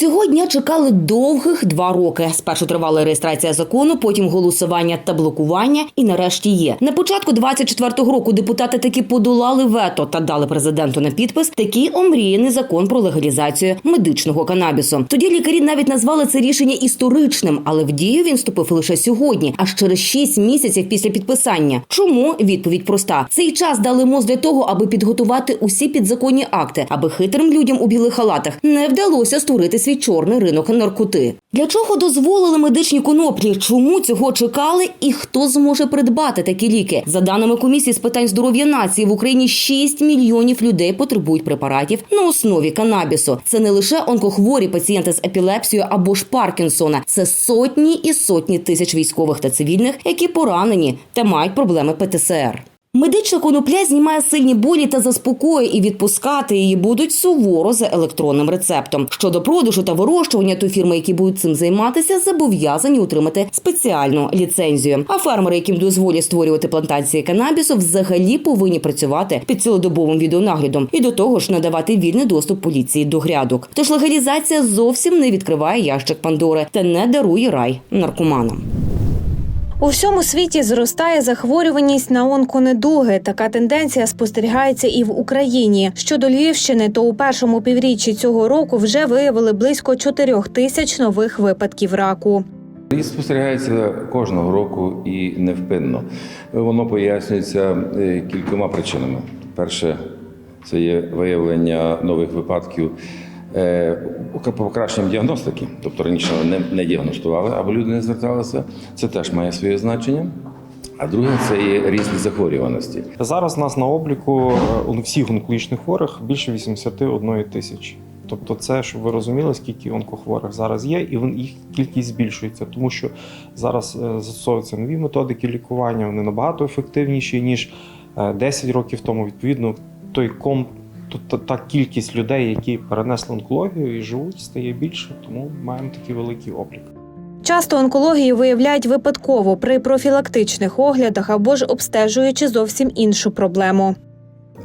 Цього дня чекали довгих два роки. Спершу тривала реєстрація закону, потім голосування та блокування, і нарешті є. На початку 24-го року депутати таки подолали вето та дали президенту на підпис такий омріяний закон про легалізацію медичного канабісу. Тоді лікарі навіть назвали це рішення історичним, але в дію він вступив лише сьогодні, аж через 6 місяців після підписання. Чому відповідь проста? Цей час дали МОЗ для того, аби підготувати усі підзаконні акти, аби хитрим людям у білих халатах не вдалося створити свій чорний ринок наркоти. Для чого дозволили медичні коноплі? Чому цього чекали? І хто зможе придбати такі ліки? За даними комісії з питань здоров'я нації в Україні 6 мільйонів людей потребують препаратів на основі канабісу. Це не лише онкохворі пацієнти з епілепсією або ж Паркінсона. Це сотні і сотні тисяч військових та цивільних, які поранені та мають проблеми ПТСР. Медична конопля знімає сильні болі та заспокоює, і відпускати її будуть суворо за електронним рецептом. Щодо продажу та вирощування, то фірми, які будуть цим займатися, зобов'язані отримати спеціальну ліцензію. А фермери, яким дозволять створювати плантації канабісу, взагалі повинні працювати під цілодобовим відеонаглядом і до того ж надавати вільний доступ поліції до грядок. Тож легалізація зовсім не відкриває ящик Пандори та не дарує рай наркоманам. У всьому світі зростає захворюваність на онконедуги. Така тенденція спостерігається і в Україні. Щодо Львівщини, то у першому півріччі цього року вже виявили близько 4 тисяч нових випадків раку. І спостерігається кожного року і невпинно. Воно пояснюється е, кількома причинами. Перше, це є виявлення нових випадків покращенням діагностики. Тобто раніше не, не діагностували або люди не зверталися. Це теж має своє значення. А друге це є різні захворюваності. Зараз у нас на обліку е, у всіх онкологічних хворих більше 81 тисячі. Тобто, це щоб ви розуміли, скільки онкохворих зараз є, і їх кількість збільшується, тому що зараз е, застосовуються нові методики лікування, вони набагато ефективніші ніж е, 10 років тому. Відповідно, той ком та, та кількість людей, які перенесли онкологію і живуть, стає більше, тому маємо такий великий облік. Часто онкологію виявляють випадково при профілактичних оглядах або ж обстежуючи зовсім іншу проблему.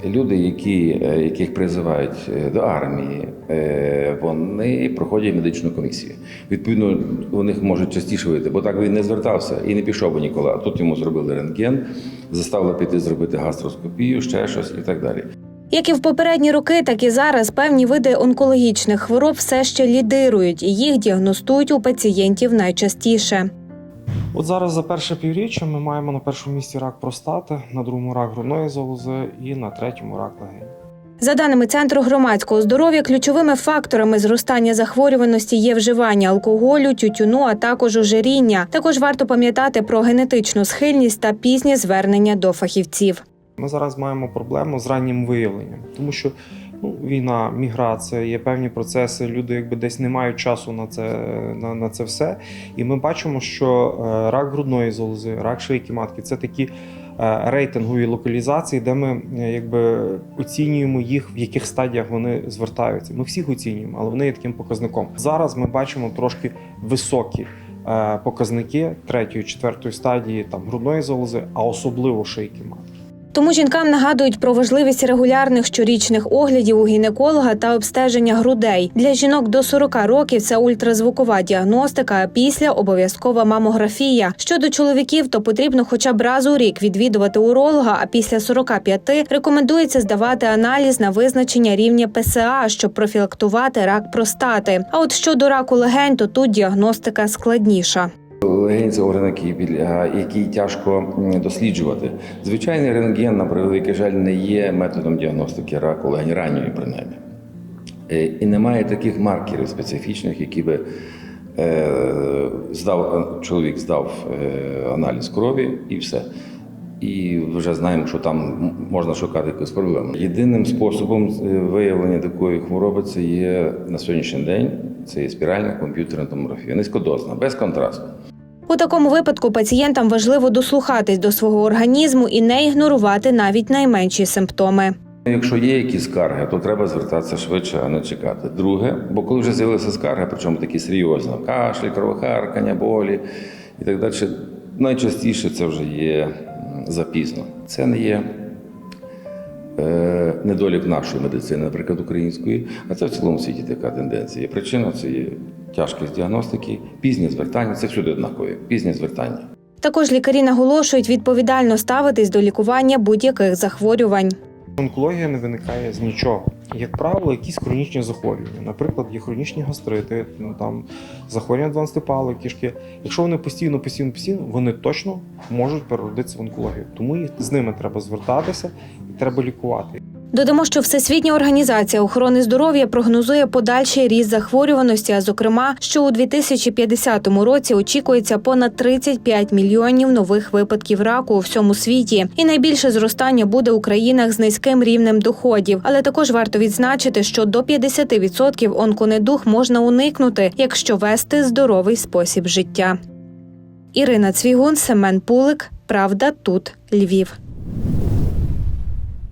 Люди, які, е, яких призивають е, до армії, е, вони проходять медичну комісію. Відповідно, у них можуть частіше вийти, бо так він не звертався і не пішов би ніколи. А тут йому зробили рентген, заставили піти зробити гастроскопію, ще щось і так далі. Як і в попередні роки, так і зараз певні види онкологічних хвороб все ще лідирують, і їх діагностують у пацієнтів найчастіше. От зараз за перше півріччя ми маємо на першому місці рак простати, на другому рак грудної залози і на третьому рак легень. За даними Центру громадського здоров'я, ключовими факторами зростання захворюваності є вживання алкоголю, тютюну, а також ожиріння. Також варто пам'ятати про генетичну схильність та пізнє звернення до фахівців. Ми зараз маємо проблему з раннім виявленням, тому що ну, війна, міграція, є певні процеси. Люди якби десь не мають часу на це, на, на це все. І ми бачимо, що е, рак грудної залози, рак шийки матки це такі е, рейтингові локалізації, де ми е, якби оцінюємо їх, в яких стадіях вони звертаються. Ми всіх оцінюємо, але вони є таким показником. Зараз ми бачимо трошки високі. Показники третьої, четвертої стадії там грудної залози, а особливо шийки матки. Тому жінкам нагадують про важливість регулярних щорічних оглядів у гінеколога та обстеження грудей. Для жінок до 40 років це ультразвукова діагностика, а після обов'язкова мамографія. Щодо чоловіків, то потрібно хоча б раз у рік відвідувати уролога, а після 45 рекомендується здавати аналіз на визначення рівня ПСА, щоб профілактувати рак простати. А от щодо раку легень, то тут діагностика складніша. Легень це орган, який, який тяжко досліджувати. Звичайний рентген, на превеликий жаль, не є методом діагностики раку легень ранньої, принаймні. Е, І немає таких маркерів специфічних, які би е, здав, чоловік здав е, аналіз крові і все. І вже знаємо, що там можна шукати якусь проблему. Єдиним способом е, виявлення такої хвороби це є на сьогоднішній день це є спіральна комп'ютерна томографія, низькодозна, без контрасту. У такому випадку пацієнтам важливо дослухатись до свого організму і не ігнорувати навіть найменші симптоми. Якщо є якісь скарги, то треба звертатися швидше, а не чекати. Друге, бо коли вже з'явилися скарги, причому такі серйозні, кашель, кровохаркання, болі і так далі, найчастіше це вже є запізно. Це не є недолік нашої медицини, наприклад, української, а це в цілому світі така тенденція. Причина це є тяжкість діагностики, пізнє звертання, це всюди однакові, пізнє звертання. Також лікарі наголошують відповідально ставитись до лікування будь-яких захворювань. Онкологія не виникає з нічого. Як правило, якісь хронічні захворювання. Наприклад, є хронічні гастрити, ну, там захворювання 12 палої кишки. Якщо вони постійно, постійно, постійно, вони точно можуть переродитися в онкологію. Тому їх з ними треба звертатися і треба лікувати. Додамо, що Всесвітня організація охорони здоров'я прогнозує подальший ріст захворюваності, а зокрема, що у 2050 році очікується понад 35 мільйонів нових випадків раку у всьому світі. І найбільше зростання буде у країнах з низьким рівнем доходів. Але також варто відзначити, що до 50% онконедух можна уникнути, якщо вести здоровий спосіб життя. Ірина Цвігун, Семен Пулик. Правда, тут Львів.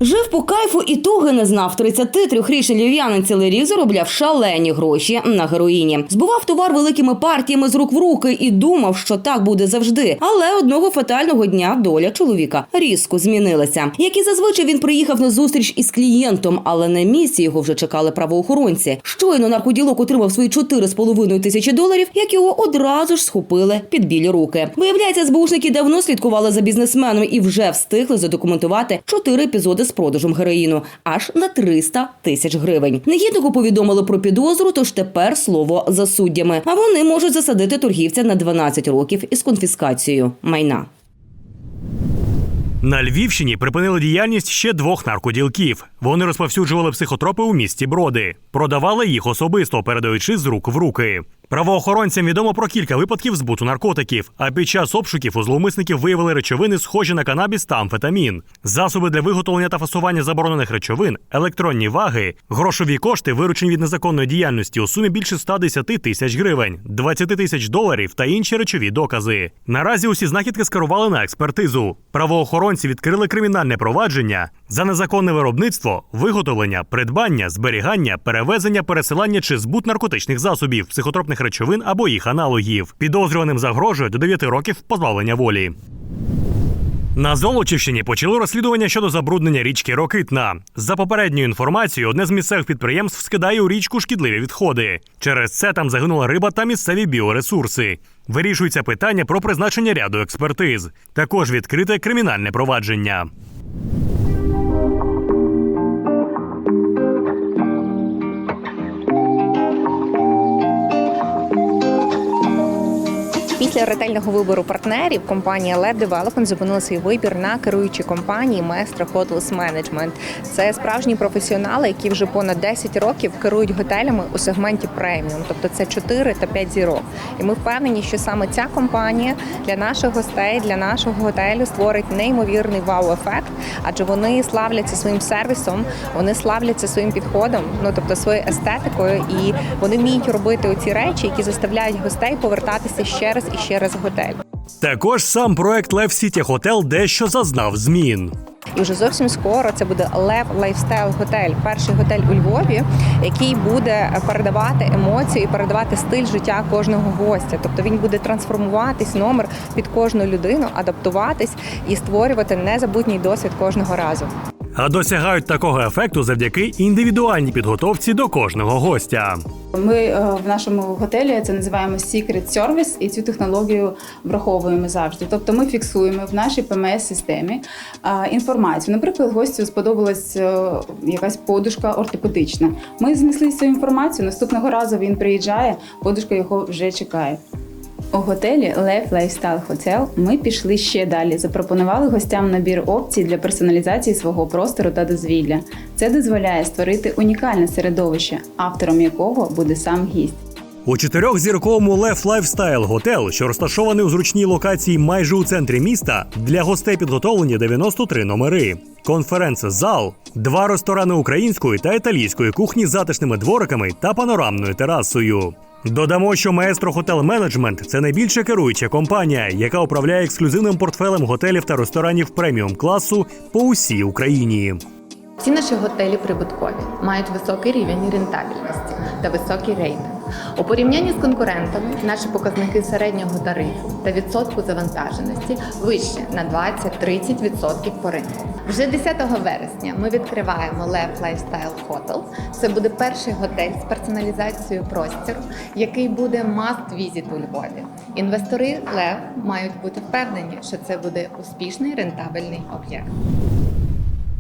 Жив по кайфу і туги не знав. 33-річний львів'янин цілий рік заробляв шалені гроші на героїні. Збував товар великими партіями з рук в руки і думав, що так буде завжди. Але одного фатального дня доля чоловіка різко змінилася. Як і зазвичай він приїхав на зустріч із клієнтом, але на місці його вже чекали правоохоронці. Щойно наркоділок отримав свої 4,5 тисячі доларів, як його одразу ж схопили під білі руки. Виявляється, СБУшники давно слідкували за бізнесменом і вже встигли задокументувати чотири епізоди продажем героїну аж на 300 тисяч гривень. Негіднику повідомили про підозру, тож тепер слово за суддями. А вони можуть засадити торгівця на 12 років із конфіскацією майна. На Львівщині припинили діяльність ще двох наркоділків. Вони розповсюджували психотропи у місті Броди, продавали їх особисто, передаючи з рук в руки. Правоохоронцям відомо про кілька випадків збуту наркотиків. А під час обшуків у зловмисників виявили речовини, схожі на канабіс та амфетамін, засоби для виготовлення та фасування заборонених речовин, електронні ваги, грошові кошти, виручені від незаконної діяльності у сумі більше 110 тисяч гривень, 20 тисяч доларів та інші речові докази. Наразі усі знахідки скерували на експертизу. Правоохоронці відкрили кримінальне провадження за незаконне виробництво, виготовлення, придбання, зберігання, перевезення, пересилання чи збут наркотичних засобів, психотропних речовин або їх аналогів. Підозрюваним загрожує до 9 років позбавлення волі. На Золочівщині почали розслідування щодо забруднення річки Рокитна. За попередньою інформацією, одне з місцевих підприємств скидає у річку шкідливі відходи. Через це там загинула риба та місцеві біоресурси. Вирішується питання про призначення ряду експертиз. Також відкрите кримінальне провадження. Після ретельного вибору партнерів компанія Lab Development зупинила свій вибір на керуючій компанії Maestro Hotels Management. Це справжні професіонали, які вже понад 10 років керують готелями у сегменті преміум, тобто це 4 та 5 зірок. І ми впевнені, що саме ця компанія для наших гостей, для нашого готелю створить неймовірний вау-ефект, адже вони славляться своїм сервісом, вони славляться своїм підходом, ну тобто своєю естетикою, і вони вміють робити оці речі, які заставляють гостей повертатися ще раз і ще раз готель. Також сам проект Лев Сіті Хотел дещо зазнав змін. І вже зовсім скоро це буде Лев Лайфстайл Готель, перший готель у Львові, який буде передавати емоції, і передавати стиль життя кожного гостя. Тобто він буде трансформуватись номер під кожну людину, адаптуватись і створювати незабутній досвід кожного разу. А досягають такого ефекту завдяки індивідуальній підготовці до кожного гостя. Ми е, в нашому готелі це називаємо Secret Service, і цю технологію враховуємо завжди. Тобто ми фіксуємо в нашій ПМС-системі інформацію. Наприклад, гостю сподобалась е, якась подушка ортопедична. Ми знесли цю інформацію. Наступного разу він приїжджає, подушка його вже чекає. У готелі Lev Lifestyle Hotel ми пішли ще далі. Запропонували гостям набір опцій для персоналізації свого простору та дозвілля. Це дозволяє створити унікальне середовище, автором якого буде сам гість. У чотирьохзірковому Лев Лайфстайл Готел, що розташований у зручній локації майже у центрі міста, для гостей підготовлені 93 номери. Конференц-зал, два ресторани української та італійської кухні з затишними двориками та панорамною терасою. Додамо, що Маестро Хотел Менеджмент це найбільша керуюча компанія, яка управляє ексклюзивним портфелем готелів та ресторанів преміум класу по усій Україні. Всі наші готелі прибуткові, мають високий рівень рентабельності та високий рейтинг. У порівнянні з конкурентами наші показники середнього тарифу та відсотку завантаженості вищі на 20-30% по ринку. Вже 10 вересня ми відкриваємо Lev Lifestyle Hotel. Це буде перший готель з персоналізацією простіру, який буде must visit у Львові. Інвестори Лев мають бути впевнені, що це буде успішний рентабельний об'єкт.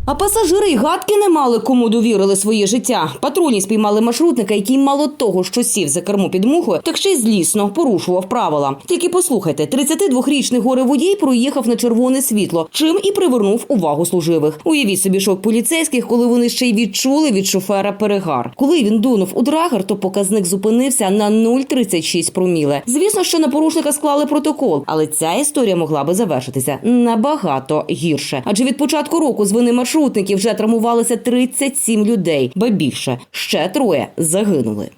А пасажири й гадки не мали, кому довірили своє життя. Патрульні спіймали маршрутника, який мало того, що сів за кермо під мухою, так ще й злісно порушував правила. Тільки послухайте, 32-річний горе-водій проїхав на червоне світло, чим і привернув увагу служивих. Уявіть собі шок поліцейських, коли вони ще й відчули від шофера перегар. Коли він дунув у драгер, то показник зупинився на 0,36 проміле. Звісно, що на порушника склали протокол, але ця історія могла би завершитися набагато гірше. Адже від початку року з вини маршрутників вже травмувалися 37 людей, ба більше ще троє загинули.